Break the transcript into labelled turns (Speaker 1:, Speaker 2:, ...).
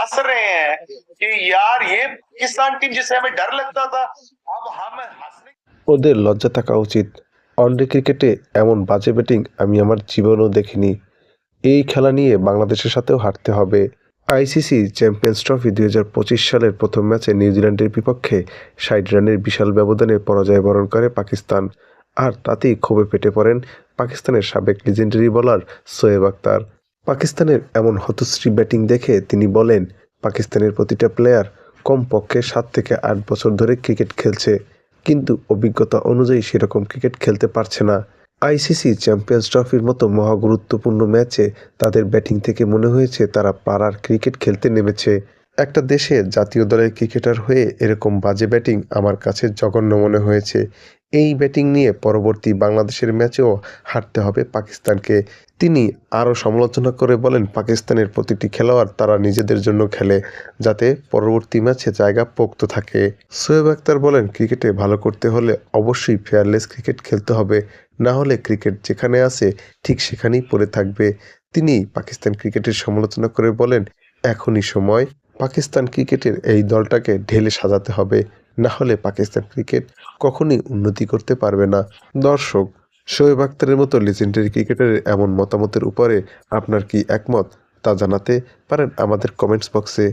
Speaker 1: हंस रहे हैं कि यार ये पाकिस्तान टीम जिसे हमें डर लगता था अब हम हंसने
Speaker 2: ওদের লজ্জা থাকা উচিত ওয়ানডে ক্রিকেটে এমন বাজে ব্যাটিং আমি আমার জীবনেও দেখিনি এই খেলা নিয়ে বাংলাদেশের সাথেও হারতে হবে আইসিসি চ্যাম্পিয়ন্স ট্রফি দুই হাজার পঁচিশ সালের প্রথম ম্যাচে নিউজিল্যান্ডের বিপক্ষে ষাট রানের বিশাল ব্যবধানে পরাজয় বরণ করে পাকিস্তান আর তাতেই ক্ষোভে পেটে পড়েন পাকিস্তানের সাবেক লিজেন্ডারি বোলার সোয়েব আক্তার পাকিস্তানের এমন হতশ্রী ব্যাটিং দেখে তিনি বলেন, পাকিস্তানের প্রতিটা প্লেয়ার কমপক্ষে সাত থেকে আট বছর ধরে ক্রিকেট খেলছে, কিন্তু অভিজ্ঞতা অনুযায়ী সেরকম ক্রিকেট খেলতে পারছে না। আইসিসি চ্যাম্পিয়ন্স ট্রফির মতো মহাগুরুত্বপূর্ণ ম্যাচে তাদের ব্যাটিং থেকে মনে হয়েছে তারা পাড়ার ক্রিকেট খেলতে নেমেছে। একটা দেশে জাতীয় দলের ক্রিকেটার হয়ে এরকম বাজে ব্যাটিং আমার কাছে জঘন্য মনে হয়েছে। এই ব্যাটিং নিয়ে পরবর্তী বাংলাদেশের ম্যাচেও হারতে হবে পাকিস্তানকে। তিনি আরও সমালোচনা করে বলেন, পাকিস্তানের প্রতিটি খেলোয়াড় তারা নিজেদের জন্য খেলে যাতে পরবর্তী ম্যাচে জায়গা পোক্ত থাকে। সোয়েব আক্তার বলেন, ক্রিকেটে ভালো করতে হলে অবশ্যই ফেয়ারলেস ক্রিকেট খেলতে হবে। না হলে ক্রিকেট যেখানে আছে ঠিক সেখানেই পড়ে থাকবে। তিনি পাকিস্তান ক্রিকেটের সমালোচনা করে বলেন, এখনই সময় পাকিস্তান ক্রিকেটের এই দলটাকে ঢেলে সাজাতে হবে। না হলে পাকিস্তান ক্রিকেট কখনই উন্নতি করতে পারবে না। দর্শক, শোয়েব আক্তারের মতো লেজেন্ডারি ক্রিকেটারের এমন মতামতের উপরে আপনার কি একমত তা জানাতে পারেন আমাদের কমেন্টস বক্সে